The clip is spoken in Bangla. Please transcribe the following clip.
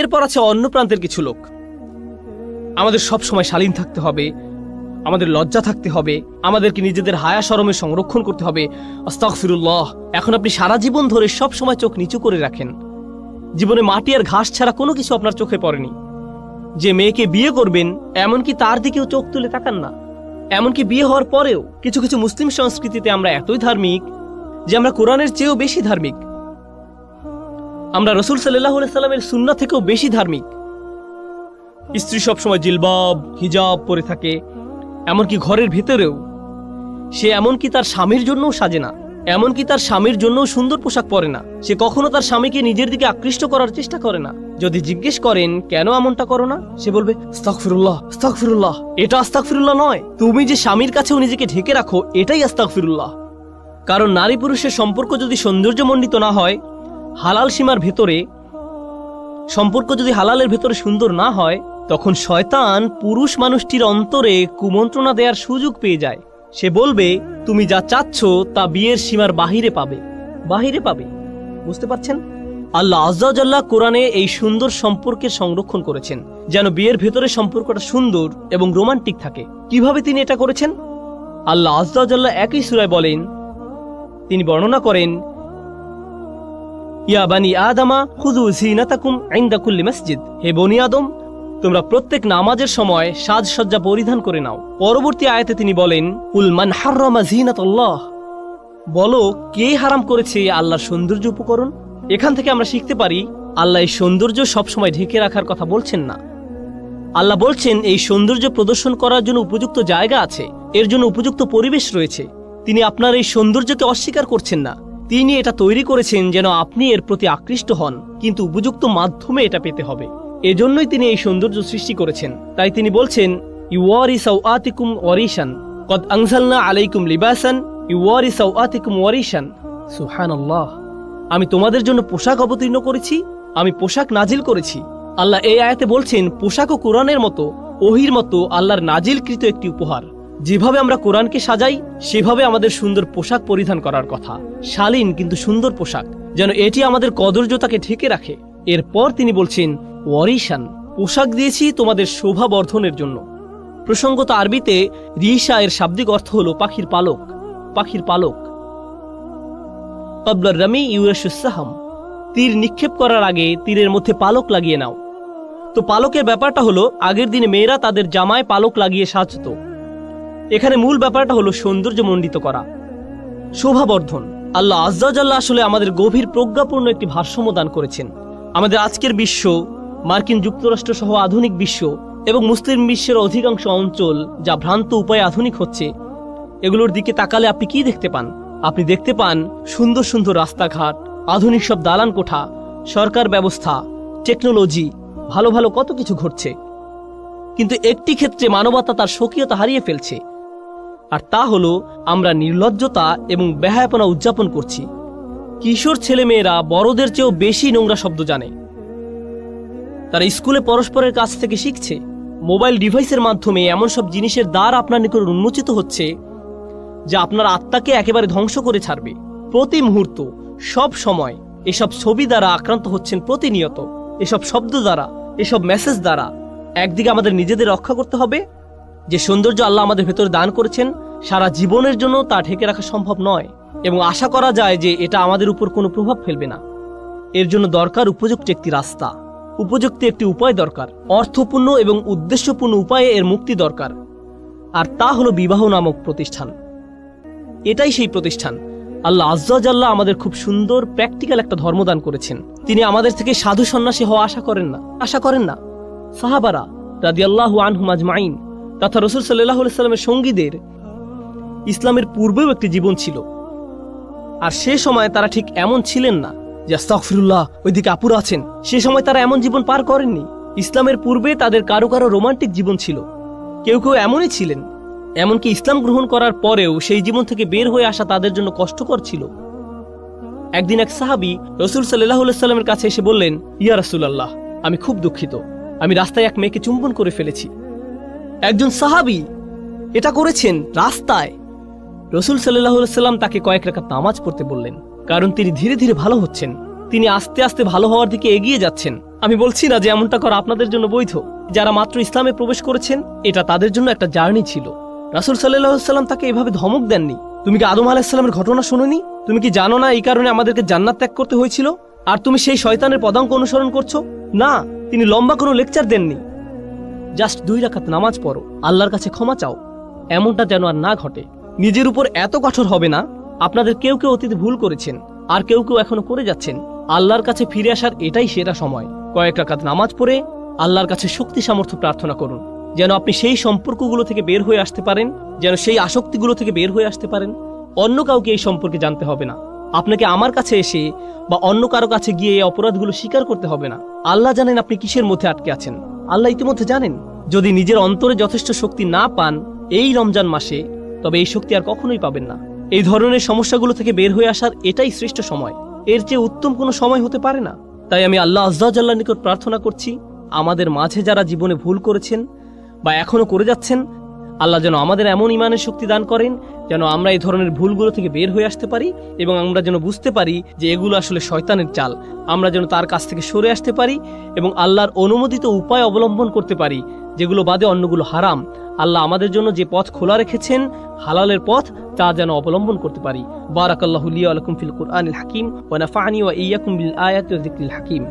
এরপর আছে অন্য প্রান্তের কিছু লোক। আমাদের সব সময় শালীন থাকতে হবে, আমাদের লজ্জা থাকতে হবে, আমাদেরকে নিজেদের হায়া সরমের সংরক্ষণ করতে হবে। আস্তাগফিরুল্লাহ, এখন আপনি সারা জীবন ধরে সব সময় চোখ নিচু করে রাখেন। জীবনে মাটি আর ঘাস ছাড়া কোনো কিছু আপনার চোখে পড়েনি। যে মেয়েকে বিয়ে করবেন, এমনকি তার দিকেও চোখ তুলে তাকান না। এমনকি বিয়ে হওয়ার পরেও কিছু কিছু মুসলিম সংস্কৃতিতে আমরা এতই ধার্মিক যে আমরা কোরআনের চেয়েও বেশি ধার্মিক। আমরা রসুল সাল্লাহ সাল্লামের সুন্না থেকেও বেশি ধার্মিক। স্ত্রী সবসময় জিলবাব, হিজাব পরে থাকে, এমনকি ঘরের ভেতরেও। সে এমনকি তার স্বামীর জন্যও সাজে না, এমনকি তার স্বামীর জন্যও সুন্দর পোশাক পরে না। সে কখনো তার স্বামীকে নিজের দিকে আকৃষ্ট করার চেষ্টা করে না। যদি জিজ্ঞেস করেন, কেন এমনটা করো না? সে বলবে এটা আস্তাগফিরুল্লাহ নয়। তুমি যে স্বামীর কাছেও নিজেকে ঢেকে রাখো, এটাই আস্তাগফিরুল্লাহ। কারণ নারী পুরুষের সম্পর্ক যদি সৌন্দর্যমণ্ডিত না হয় হালাল সীমার ভেতরে, সম্পর্ক যদি হালালের ভেতরে সুন্দর না হয়, তখন শয়তান পুরুষ মানুষটির অন্তরে কুমন্ত্রণা দেওয়ার সুযোগ পেয়ে যায়। সে বলবে, তুমি যা চাচ্ছ তা বিয়ের সীমার বাহিরে পাবে। বাহিরে পাবে। বুঝতে পারছেন? আল্লাহ আজ্লাহ কোরআনে এই সুন্দর সম্পর্কের সংরক্ষণ করেছেন, যেন বিয়ের ভেতরে সম্পর্কটা সুন্দর এবং রোমান্টিক থাকে। কীভাবে তিনি এটা করেছেন? আল্লাহ আজ্লাহ একই সুরায় বলেন, তিনি বর্ণনা করেন ইয়া বানি আদামা খুদু জিনাতাকুম ইনদা কুল্লি মসজিদ। হে বনি আদম, তোমরা প্রত্যেক নামাজের সময় সাজসজ্জা পরিধান করে নাও। পরবর্তী আয়াতে তিনি বলেন উল মান হাররামা জিনাতাল্লাহ বলো, কে হারাম করেছে আল্লাহর সৌন্দর্য উপকরণ? এখান থেকে আমরা শিখতে পারি, আল্লাহ এই সৌন্দর্য সবসময় ঢেকে রাখার কথা বলছেন না। আল্লাহ বলছেন, এই সৌন্দর্য প্রদর্শন করার জন্য উপযুক্ত জায়গা আছে। এর জন্য উপযুক্ত পরিবেশ রয়েছে। তিনি আপনার এই সৌন্দর্যকে অস্বীকার করছেন না। তিনি এটা তৈরি করেছেন যেন আপনি এর প্রতি আকৃষ্ট হন, কিন্তু উপযুক্ত মাধ্যমে এটা পেতে হবে। এজন্যই তিনি এই সৌন্দর্য সৃষ্টি করেছেন। তাই তিনি বলছেন, ইউয়ারি সাউআতিকুম ওয়ারিশান, কদ আনজালনা আলাইকুম লিবাসান, ইউয়ারি সাউআতিকুম ওয়ারিশান। সুবহানাল্লাহ। আমি তোমাদের জন্য পোশাক অবতীর্ণ করেছি, আমি পোশাক নাজিল করেছি। আল্লাহ এই আয়াতে বলছেন পোশাক ও কোরআনের মতো, ওহির মতো, আল্লাহর নাজিলকৃত একটি উপহার। যেভাবে আমরা কোরআনকে সাজাই, সেভাবে আমাদের সুন্দর পোশাক পরিধান করার কথা। শালীন কিন্তু সুন্দর পোশাক, যেন এটি আমাদের কদর্যতাকে ঢেকে রাখে। এরপর তিনি বলছেন, ওয়ারিশান, পোশাক দিয়েছি তোমাদের শোভা বর্ধনের জন্য। প্রসঙ্গত আরবিতে রিসা এর শাব্দিক অর্থ হলো পাখির পালক পাখির পালক। কবলার রামি ইউরাসুসাহাম তীর নিক্ষেপ করার আগে তীরের মধ্যে পালক লাগিয়ে নাও। তো পালকের ব্যাপারটা হলো, আগের দিনে মেয়েরা তাদের জামায় পালক লাগিয়ে সাজতো। এখানে মূল ব্যাপারটা হলো সৌন্দর্য মণ্ডিত করা। শোভাবর্ধন। আল্লাহ আজ্জাজাল্লাহ আসলে আমাদের গভীর প্রজ্ঞাপূর্ণ একটি ভারসাম্য দান করেছেন। আমাদের আজকের বিশ্ব, মার্কিন যুক্তরাষ্ট্র সহ আধুনিক বিশ্ব এবং মুসলিম বিশ্বের অধিকাংশ অঞ্চল যা ভ্রান্ত উপায়ে আধুনিক হচ্ছে, এগুলোর দিকে তাকালে আপনি কি দেখতে পান? আপনি দেখতে পান সুন্দর সুন্দর রাস্তাঘাট, আধুনিক সব দালান কোঠা, সরকার ব্যবস্থা, টেকনোলজি, ভালো ভালো কত কিছু ঘটছে। কিন্তু একটি ক্ষেত্রে মানবতা তার স্বকীয়তা হারিয়ে ফেলছে। আর তা হলো, আমরা নির্লজ্জতা এবং বেহায়াপনা উদযাপন করছি। কিশোর ছেলেমেয়েরা বড়দের চেয়েও বেশি নোংরা শব্দ জানে। তারা স্কুলে পরস্পরের কাছ থেকে শিখছে, মোবাইল ডিভাইসের মাধ্যমে এমন সব জিনিসের দ্বার আপনার নিকট উন্মোচিত হচ্ছে, যা আপনার আত্মাকে একেবারে ধ্বংস করে ছাড়বে। প্রতি মুহূর্ত, সব সময়, এসব ছবি দ্বারা আক্রান্ত হচ্ছেন প্রতিনিয়ত। এসব শব্দ দ্বারা, এসব মেসেজ দ্বারা, একদিকে আমাদের নিজেদের রক্ষা করতে হবে যে সৌন্দর্য আল্লাহ আমাদের ভেতরে দান করেছেন, সারা জীবনের জন্য তা ঢেকে রাখা সম্ভব নয়। এবং আশা করা যায় যে এটা আমাদের উপর কোনো প্রভাব ফেলবে না। এর জন্য দরকার উপযুক্ত একটি রাস্তা। উপযুক্ত একটি উপায় দরকার। অর্থপূর্ণ এবং উদ্দেশ্যপূর্ণ উপায়ে এর মুক্তি দরকার। আর তা হলো বিবাহ নামক প্রতিষ্ঠান। এটাই সেই প্রতিষ্ঠান। আল্লাহ আজ্জাল্লাহ আমাদের খুব সুন্দর প্র্যাকটিক্যাল একটা ধর্মদান করেছেন। তিনি আমাদের থেকে সাধু সন্ন্যাসী হওয়া আশা করেন না। আশা করেন না। সাহাবারা রাদিয়াল্লাহু আনহুম আজমাইন তথা রসুল সাল্লাহ সাল্লামের সঙ্গীদের ইসলামের পূর্বেও একটি জীবন ছিল। আর সে সময় তারা ঠিক এমন ছিলেন না যে, আস্তাগফিরুল্লাহ, ওইদিকে আপুরা আছেন। সে সময় তারা এমন জীবন পার করেননি। ইসলামের পূর্বে তাদের কারও কারও রোমান্টিক জীবন ছিল। কেউ কেউ এমনই ছিলেন। এমনকি ইসলাম গ্রহণ করার পরেও সেই জীবন থেকে বের হয়ে আসা তাদের জন্য কষ্টকর ছিল। একদিন এক সাহাবি রসুল সাল্লাহ সাল্লামের কাছে এসে বললেন, ইয়া রাসুলাল্লাহ, আমি খুব দুঃখিত। আমি রাস্তায় এক মেয়েকে চুম্বন করে ফেলেছি। একজন সাহাবি এটা করেছেন রাস্তায়। রসুল সাল্লাহ সাল্লাম তাকে কয়েক রাকাত নামাজ পড়তে বললেন, কারণ তিনি ধীরে ধীরে ভালো হচ্ছেন। তিনি আস্তে আস্তে ভালো হওয়ার দিকে এগিয়ে যাচ্ছেন। আমি বলছি না যে এমনটা করা আপনাদের জন্য বৈধ। যারা মাত্র ইসলামে প্রবেশ করেছেন, এটা তাদের জন্য একটা জার্নি ছিল। রাসুল সাল্লাম তাকে এভাবে ধমক দেননি। তুমি কি আদম আলাহিসাল্লামের ঘটনা শুনোনি? তুমি কি জানো না এই কারণে আমাদেরকে জান্নাত ত্যাগ করতে হয়েছিল? আর তুমি সেই শয়তানের পদাঙ্ক অনুসরণ করছ? না, তিনি লম্বা কোনো লেকচার দেননি। জাস্ট দুই রাকাত নামাজ পড়ো, আল্লাহর কাছে ক্ষমা চাও। এমনটা যেন আর না ঘটে। নিজের উপর এত কঠোর হবে না, আপনাদের কেউ কেউ অতীতে ভুল করেছেন, আর কেউ কেউ এখনও করে যাচ্ছেন। আল্লাহর কাছে ফিরে আসার এটাই সেরা সময়। কয়েক রাকাত নামাজ পড়ে, আল্লাহর কাছে শক্তি সামর্থ্য প্রার্থনা করুন। যেন আপনি সেই সম্পর্কগুলো থেকে বের হয়ে আসতে পারেন, যেন সেই আসক্তিগুলো থেকে বের হয়ে আসতে পারেন। অন্য কাউকে এই সম্পর্কে জানতে হবে না। আপনাকে আমার কাছে এসে বা অন্য কারও কাছে গিয়ে এই অপরাধগুলো স্বীকার করতে হবে না। আল্লাহ জানেন আপনি কিসের মধ্যে আটকে আছেন। আল্লাহ ইতিমধ্যে জানেন, যদি নিজের অন্তরে যথেষ্ট শক্তি না পান এই রমজান মাসে, তবে এই শক্তি আর কখনোই পাবেন না। এই ধরনের সমস্যাগুলো থেকে বের হয়ে আসার এটাই শ্রেষ্ঠ সময়। এর চেয়ে উত্তম কোনো সময় হতে পারে না। তাই আমি আল্লাহ আজ্লাহ নিকট প্রার্থনা করছি, আমাদের মাঝে যারা জীবনে ভুল করেছেন বা এখনও করে যাচ্ছেন আল্লাহ যেন আমাদের এমন ইমানের শক্তি দান করেন যেন আমরা এই ধরনের ভুলগুলো থেকে বের হয়ে আসতে পারি এবং আমরা যেন বুঝতে পারি যে এগুলো আসলে শয়তানের চাল। আমরা যেন তার কাছ থেকে সরে আসতে পারি এবং আল্লাহর অনুমোদিত উপায় অবলম্বন করতে পারি, যেগুলো বাদে অন্যগুলো হারাম। আল্লাহ আমাদের জন্য যে পথ খোলা রেখেছেন, হালালের পথ, তা যেন অবলম্বন করতে পারি। বারাকাল্লাহু লিয়া আলাইকুম ফিল কুরআনিল হাকিম ওয়া নাফা'নি ওয়া ইয়্যাকুম বিল আয়াতি ওয়া যিকরিল হাকিম।